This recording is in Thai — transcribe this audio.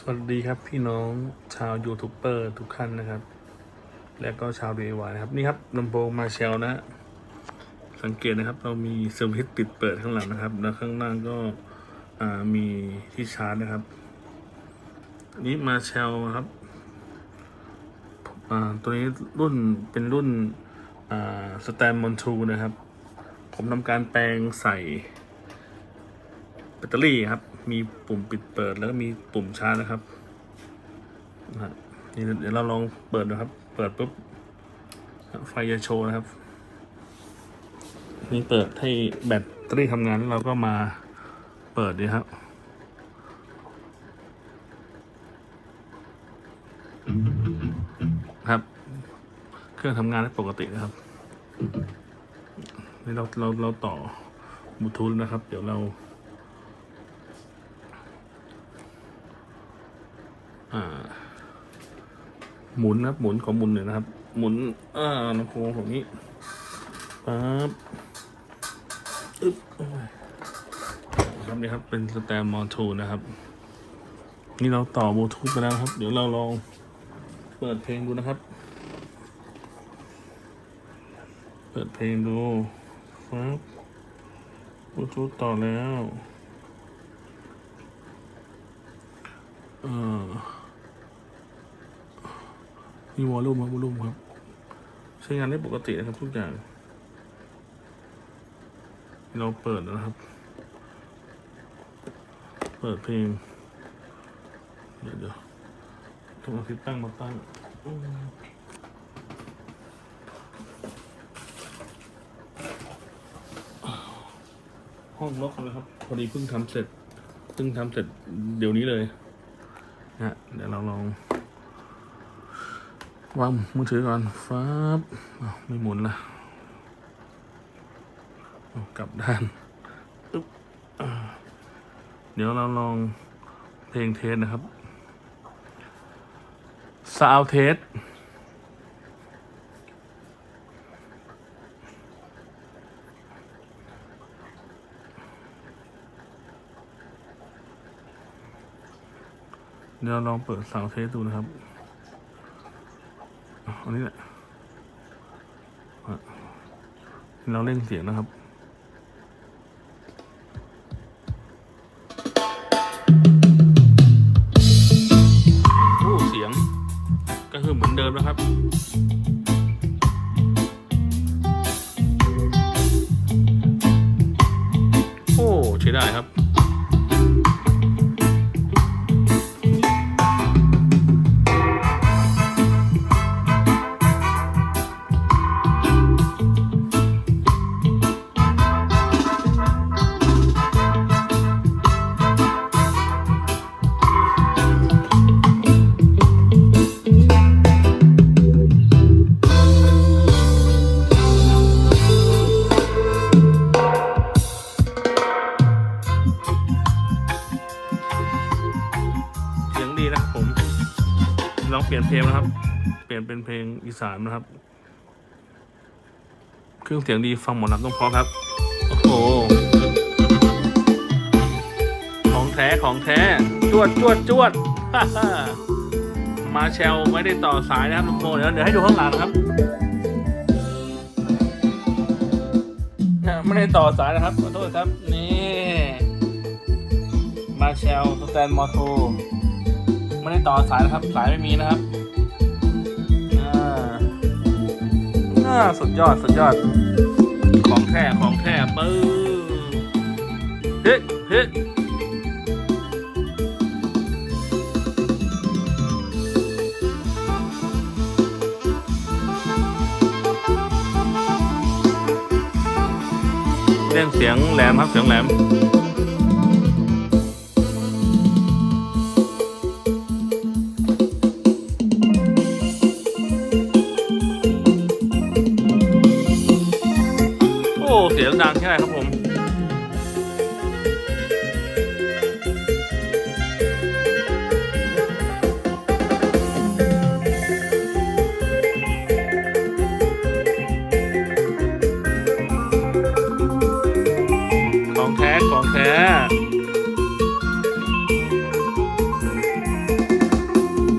สวัสดีครับพี่น้องชาวยูทูบเบอร์ทุกท่านนะครับ และก็ชาวดีวายนะครับ นี่ครับลำโพงมาเชลนะ สังเกตนะครับเรามีเซอร์วิสปิดเปิดข้างหลังนะครับ แล้วข้างล่างก็มีที่ชาร์จนะครับ นี้มาเชลครับตัวนี้รุ่นเป็นรุ่นสแตนมอนทูนะครับ ผมทำการแปลงใส่แบตเตอรี่ครับ มีปุ่มปิดเปิดแล้วก็มีปุ่มชาร์จนะครับนะนี่เดี๋ยวเราลองเปิดดูครับ เปิดปุ๊บไฟจะโชว์นะครับ นี่เปิดให้แบตเตอรี่ทำงานแล้วเราก็มาเปิดดีครับครับ เครื่องทำงานได้ปกตินะครับนี่เราเราเราต่อบลูทูธนะครับ เดี๋ยวเรา อ่า หมุนนะครับ หมุนของหมุนหน่อยนะครับ หมุนอ่าลำโพงของนี้ปั๊บอึ๊บครับนี่ครับ เป็นสแตมมอทูนะครับ นี่เราต่อบลูทูธไปแล้วครับ เดี๋ยวเราลองเปิดเพลงดูนะครับ เปิดเพลงดูครับบลูทูธต่อแล้ว เออ มีวอลลุ่มครับวอลลุ่มครับ ใช้งานได้ปกตินะครับทุกอย่าง เราเปิดนะครับ เปิดเพลง เดี๋ยวเดี๋ยวต้องเอาที่ตั้งมาตั้งห้องล็อกเลยครับ พอดีเพิ่งทำเสร็จ เพิ่งทำเสร็จเดี๋ยวนี้เลยนะฮะเดี๋ยวเราลอง วางมือถือก่อนฟ้าบไม่หมุนละกลับด้านเดี๋ยวเราลองเพลงเทสนะครับซาวเทสเดี๋ยวเราลองเปิดซาวเทสดูนะครับ อันนี้แหละเราเล่นเสียงนะครับโอ้เสียงก็คือเหมือนเดิมนะครับโอ้ใช้ได้ครับ องเปลี่ยนเพลงนะครับ เปลี่ยนเป็นเพลงอีสานนะครับ เครื่องเสียงดีฟังหมดลำต้องพราะครับ โอ้โห ของแท้ของแท้ จวดจวดจวด มาแชลไม่ได้ต่อสายนะครับทุกคนเดี๋ยวเดี๋ยวให้ดูข้างหลังนะครับไม่ได้ต่อสายนะครับขอโทษครับ นี่ มาแชลสแตนมอโท ไม่ได้ต่อสายนะครับ สายไม่มีนะครับอ่าอ่าสุดยอดสุดยอด ของแท้ของแท้ปื้อเฮ้เฮ้เรื่องเสียงแหลมครับเสียงแหลม ดังแค่ไหนครับผมของแท้ของแท้